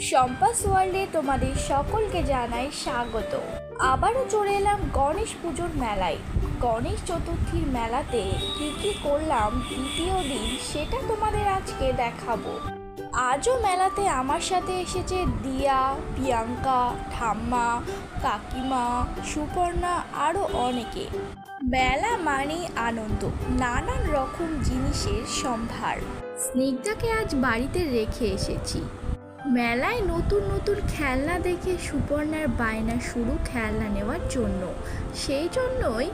সম্পাস ওয়ার্ল্ডে তোমাদের সকলকে জানাই স্বাগত। আবারও চলে এলাম গণেশ পুজোর মেলায়। গণেশ চতুর্থীর মেলাতে কী কী করলাম, দ্বিতীয় দিন সেটা তোমাদের আজকে দেখাবো। আজও মেলাতে আমার সাথে এসেছে দিয়া, প্রিয়াঙ্কা, ঠাম্মা, কাকিমা, সুপর্ণা আরও অনেকে। মেলা মানেই আনন্দ, নানান রকম জিনিসের সম্ভার। স্নিগ্ধাকে আজ বাড়িতে রেখে এসেছি। মেলায় নতুন নতুন খেলনা দেখে সুপর্ণার বায়না শুরু খেলনা নেওয়ার জন্য। সেই জন্যই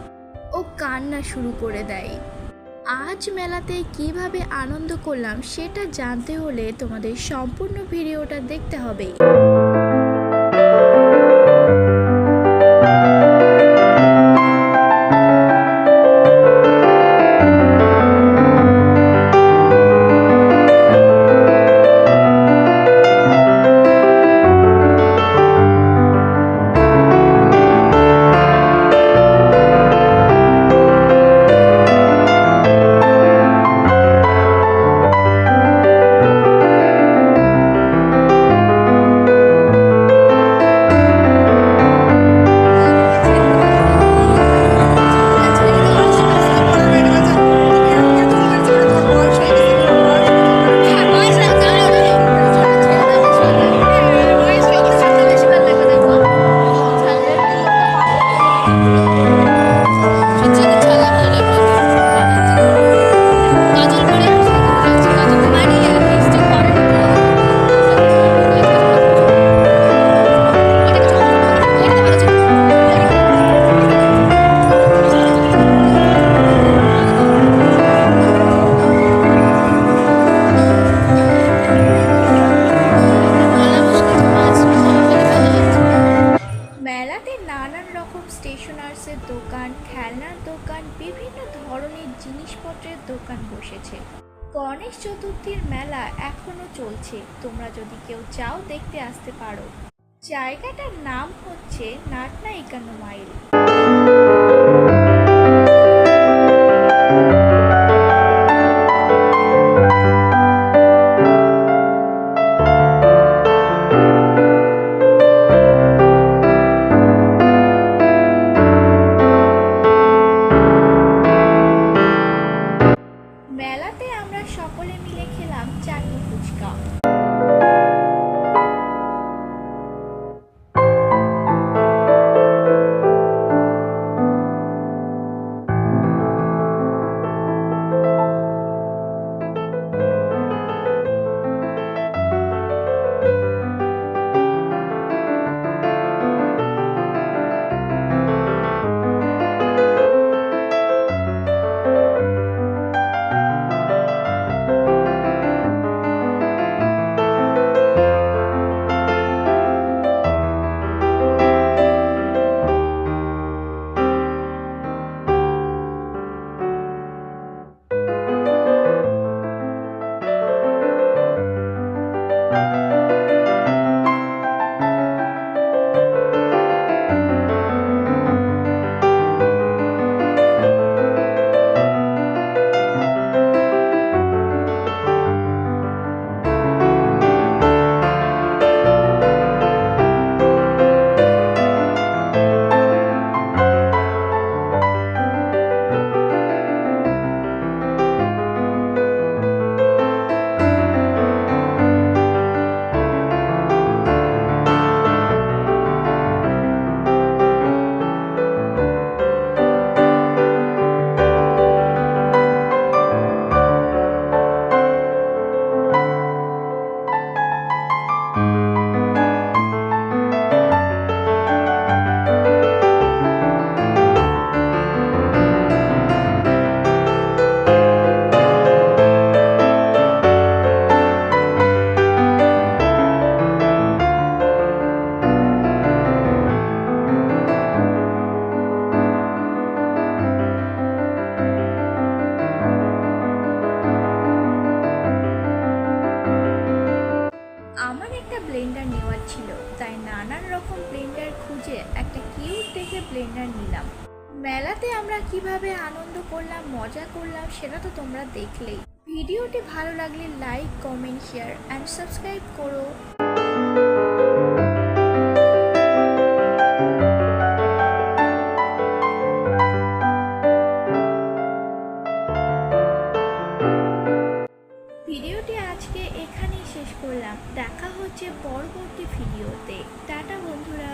ও কান্না শুরু করে দেয়। আজ মেলাতে কীভাবে আনন্দ করলাম সেটা জানতে হলে তোমাদের সম্পূর্ণ ভিডিওটা দেখতে হবে। জিনিসপত্রের দোকান বসেছে। গণেশ চতুর্থীর মেলা এখনও চলছে। তোমরা যদি কেউ চাও দেখতে আসতে পারো। জায়গাটার নাম হচ্ছে নাটনা একান্ন মাইল। সকলে মিলে খেলাম চাটনি ফুচকা। আমার দেখে ব্লেন্ডার নিলাম। মেলাতে আমরা কীভাবে আনন্দ করলাম, মজা করলাম, সেটা তো তোমরা দেখলেই। ভিডিওটি ভালো লাগলে like comment share and subscribe করো। ভিডিওটি আজকে এখানেই শেষ করলাম। দেখা হচ্ছে পরবর্তী ভিডিওতে। টাটা বন্ধুরা।